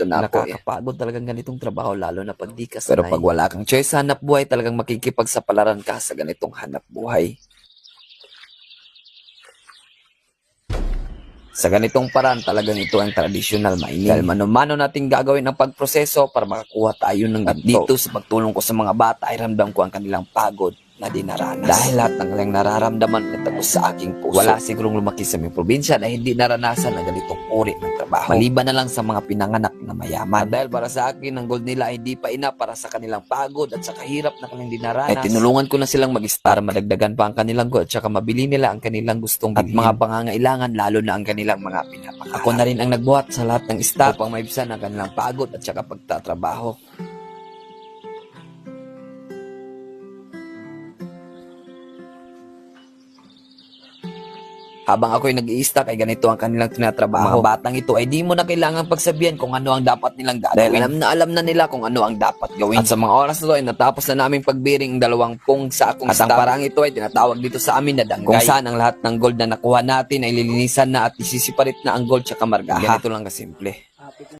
ito na po eh. Nakakapagod talagang ganitong trabaho lalo na pag di ka Pero sanay. pag wala kang choice sa hanap buhay, talagang makikipagsapalaran ka sa ganitong hanap buhay. Sa ganitong paraan, talagang ito ang traditional mining. Dahil mano-mano natin gagawin ang pagproseso para makakuha tayo ng At dito sa pagtulong ko sa mga bata ay ramdam ko ang kanilang pagod na dinaranas. Dahil lahat ng kanilang nararamdaman ay tagos sa aking puso. Wala sigurong lumaki sa aming probinsya na hindi naranasan ang ganitong uri ng trabaho. Maliban na lang sa mga pinanganak na mayaman. At dahil para sa akin, ang gold nila ay hindi pa ina para sa kanilang pagod at sa kahirap na kanilang dinaranas. Ay tinulungan ko na silang mag-start para madagdagan pa ang kanilang gold at saka mabili nila ang kanilang gustong bilhin. At mga pangangailangan lalo na ang kanilang mga pinapangarap. Ako na rin ang nagbuhat sa lahat ng staff upang maibsan ang kanilang pagod at saka pagtatrabaho. Habang ako'y nag-i-stack ay ganito ang kanilang tinatrabaho. Mga batang ito ay di mo na kailangan pagsabihan kung ano ang dapat nilang gagawin. Dahil alam na alam na nila kung ano ang dapat gawin. At sa mga oras na to ay natapos na naming pagbiring ang dalawang pung sa akong At ang parang ito ay tinatawag dito sa amin na danggay. Kung saan ang lahat ng gold na nakuha natin ay lilinisan na at isisiparit na ang gold sa kamargaha. Ganito lang kasimple.